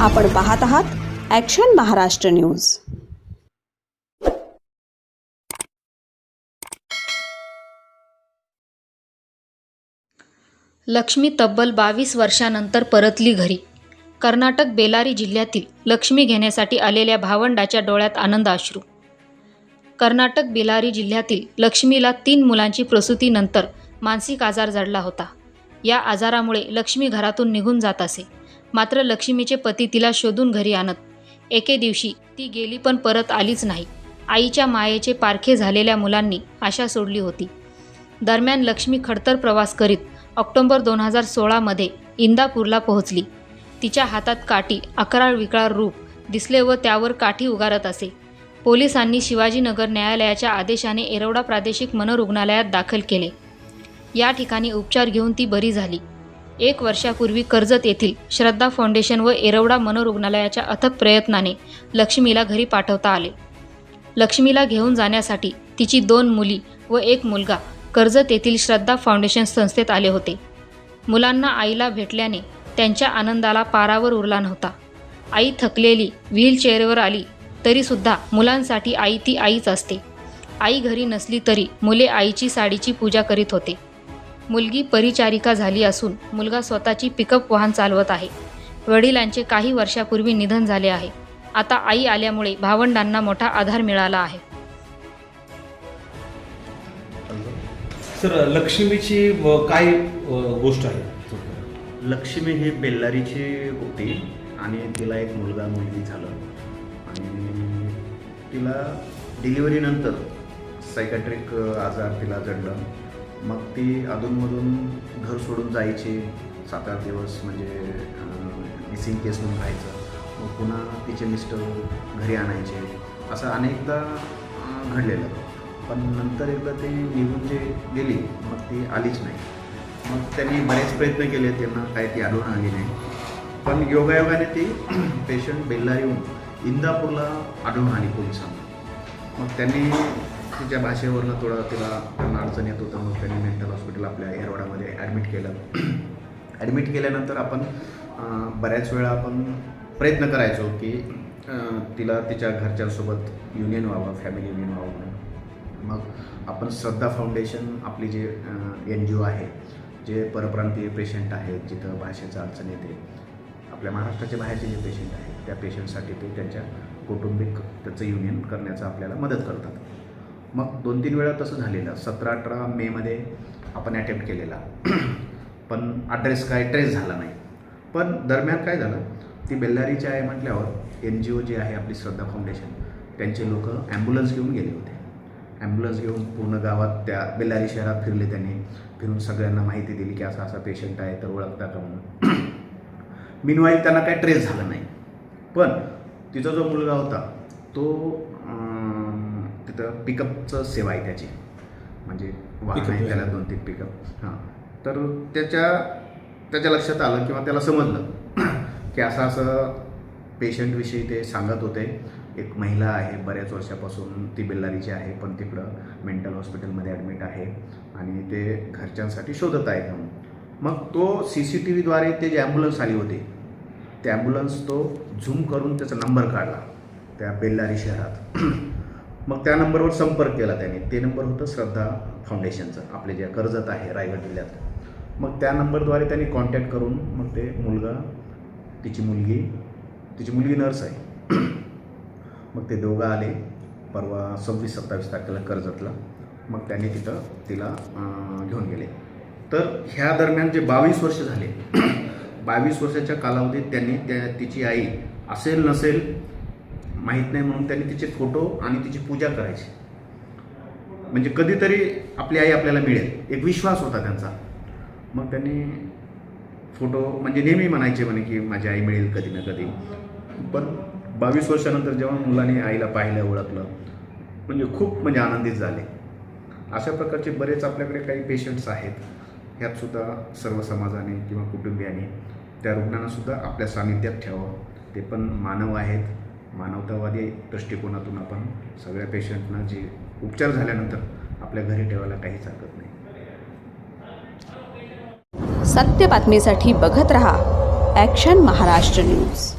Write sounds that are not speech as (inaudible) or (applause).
आपण पाहत आहात ॲक्शन महाराष्ट्र न्यूज लक्ष्मी तब्बल बावीस वर्षानंतर परतली घरी. कर्नाटक बेलारी जिल्ह्यातील लक्ष्मी घेण्यासाठी आलेल्या भावंडाच्या डोळ्यात आनंद अश्रू. कर्नाटक बेलारी जिल्ह्यातील लक्ष्मीला तीन मुलांची प्रसूतीनंतर मानसिक आजार जडला होता. या आजारामुळे लक्ष्मी घरातून निघून जात असे. मात्र लक्ष्मीचे पती तिला शोधून घरी आणत. एके दिवशी ती गेली पण परत आलीच नाही. आईच्या मायेचे पारखे झालेल्या मुलांनी आशा सोडली होती. दरम्यान लक्ष्मी खडतर प्रवास करीत ऑक्टोबर दोन हजार सोळामध्ये इंदापूरला पोहोचली. तिच्या हातात काठी अकराळ विकराळ रूप दिसले व त्यावर काठी उगारत असे. पोलिसांनी शिवाजीनगर न्यायालयाच्या आदेशाने एरवडा प्रादेशिक मनोरुग्णालयात दाखल केले. या ठिकाणी उपचार घेऊन ती बरी झाली. एक वर्षापूर्वी कर्जत येथील श्रद्धा फाउंडेशन व एरवडा मनोरुग्णालयाच्या अथक प्रयत्नाने लक्ष्मीला घरी पाठवता आले. लक्ष्मीला घेऊन जाण्यासाठी तिची दोन मुली व एक मुलगा कर्जत येथील श्रद्धा फाउंडेशन संस्थेत आले होते. मुलांना आईला भेटल्याने त्यांच्या आनंदाला पारावर उरला नव्हता. आई थकलेली व्हीलचेअरवर आली तरीसुद्धा मुलांसाठी आई ती आईच असते. आई घरी नसली तरी मुले आईची साडीची पूजा करीत होते. मुलगी परिचारिका झाली असून मुलगा स्वतःची पिकअप वाहन चालवत आहे. वडिलांचे काही वर्षापूर्वी निधन झाले आहे. आता आई आल्यामुळे भावंडांना मोठा आधार मिळाला आहे. सर लक्ष्मीची व काय गोष्ट आहे? लक्ष्मी ही बेल्लारीची होती आणि तिला एक मुलगा मुलगी झालं. आणि तिला डिलिव्हरीनंतर सायकॅट्रिक आजार तिला जडलं. मग ती अधूनमधून घर सोडून जायची. सात आठ दिवस म्हणजे मिसिंग केस म्हणून राहायचं. मग पुन्हा तिचे मिस्टर घरी आणायचे. असं अनेकदा घडलेलं. पण नंतर एकदा ती निघून जे गेली मग ती आलीच नाही. मग त्यांनी बरेच प्रयत्न केले त्यांना काय ती आढळून आली नाही. पण योगायोगाने ती (clears throat) पेशंट बेल्लारीहून इंदापूरला आढळून आली पोलिसांना. मग त्यांनी तिच्या भाषेवरनं थोडं तिला त्यांना अडचण येत होतं मग त्यांनी मेंटल हॉस्पिटल आपल्या एरवाडामध्ये ॲडमिट केलं. (clears throat) ॲडमिट केल्यानंतर आपण बऱ्याच वेळा आपण प्रयत्न करायचो की तिला तिच्या घरच्यांसोबत युनियन व्हावं फॅमिली युनियन व्हावं म्हणून. मग आपण श्रद्धा फाउंडेशन आपली जे एन जी ओ आहे जे परप्रांतीय पेशंट आहेत जिथं भाषेचं अडचण येते. आपल्या महाराष्ट्राच्या बाहेरचे जे पेशंट आहेत त्या पेशंटसाठी ते त्यांच्या कौटुंबिक त्याचं युनियन करण्याचं आपल्याला मदत करतात. मग दोन तीन वेळा तसं झालेलं. सतरा अठरा मेमध्ये आपण अटेम्प्ट केलेला. (clears throat) पण ॲड्रेस काय ट्रेस झाला नाही. पण दरम्यान काय झालं? ती बेल्लारीची आहे म्हटल्यावर एन जी ओ जी आहे आपली श्रद्धा फाउंडेशन त्यांचे लोक ॲम्ब्युलन्स घेऊन गेले होते. ॲम्ब्युलन्स घेऊन पूर्ण गावात त्या बेल्लारी शहरात फिरले त्यांनी. फिरून सगळ्यांना माहिती दिली की असा असा पेशंट आहे तर ओळखता का म्हणून. (clears throat) मिनवाईल त्यांना काही ट्रेस झाला नाही. पण तिचा जो मुलगा होता तो तिथं पिकअपचं सेवा आहे त्याची. म्हणजे वाहन Pickup आहे त्याला. दोन तीन पिकअप हां. तर त्याच्या त्याच्या लक्षात आलं किंवा त्याला समजलं (clears throat) की असं असं पेशंटविषयी ते सांगत होते. एक महिला आहे बऱ्याच वर्षापासून ती बेल्लारीची आहे पण तिकडं मेंटल हॉस्पिटलमध्ये ॲडमिट आहे आणि ते घरच्यांसाठी शोधत आहेत म्हणून. मग तो सी सी टी व्हीद्वारे ते जे ॲम्ब्युलन्स आली होती ते ॲम्ब्युलन्स तो झूम करून त्याचा नंबर काढला त्या बेल्लारी शहरात. (clears throat) मग त्या नंबरवर संपर्क केला त्याने. ते नंबर होतं श्रद्धा फाउंडेशनचं. आपले जे कर्जत आहे रायगड जिल्ह्यात. मग त्या नंबरद्वारे त्यांनी कॉन्टॅक्ट करून मग ते मुलगा तिची मुलगी तिची मुलगी नर्स आहे. (clears throat) मग ते दोघं आले. परवा सव्वीस सत्तावीस तारखेला कर्जतला. मग त्यांनी तिथं तिला घेऊन गेले. तर ह्या दरम्यान जे बावीस वर्ष झाले (clears throat) बावीस वर्षाच्या कालावधीत त्यांनी त्या तिची आई असेल नसेल माहीत नाही म्हणून त्यांनी तिचे फोटो आणि तिची पूजा करायची. म्हणजे कधीतरी आपली आई आपल्याला मिळेल. एक विश्वास होता त्यांचा. मग त्यांनी फोटो म्हणजे नेहमी म्हणायचे म्हणे की माझी आई मिळेल कधी ना कधी. पण बावीस वर्षानंतर जेव्हा मुलाने आईला पाहिलं ओळखलं म्हणजे खूप म्हणजे आनंदित झाले. अशा प्रकारचे बरेच आपल्याकडे काही पेशंट्स आहेत. ह्यातसुद्धा सर्व समाजाने किंवा कुटुंबियाने त्या रुग्णांनासुद्धा आपल्या सानिध्यात ठेवावं. ते पण मानव आहेत. मानवतावादी दृष्टिकोनातून आपण सगळ्या पेशंटना जे उपचार झाल्यानंतर आपल्या घरी ठेवायला काहीच हरकत नाही. सत्य बातमीसाठी बघत रहा ॲक्शन महाराष्ट्र न्यूज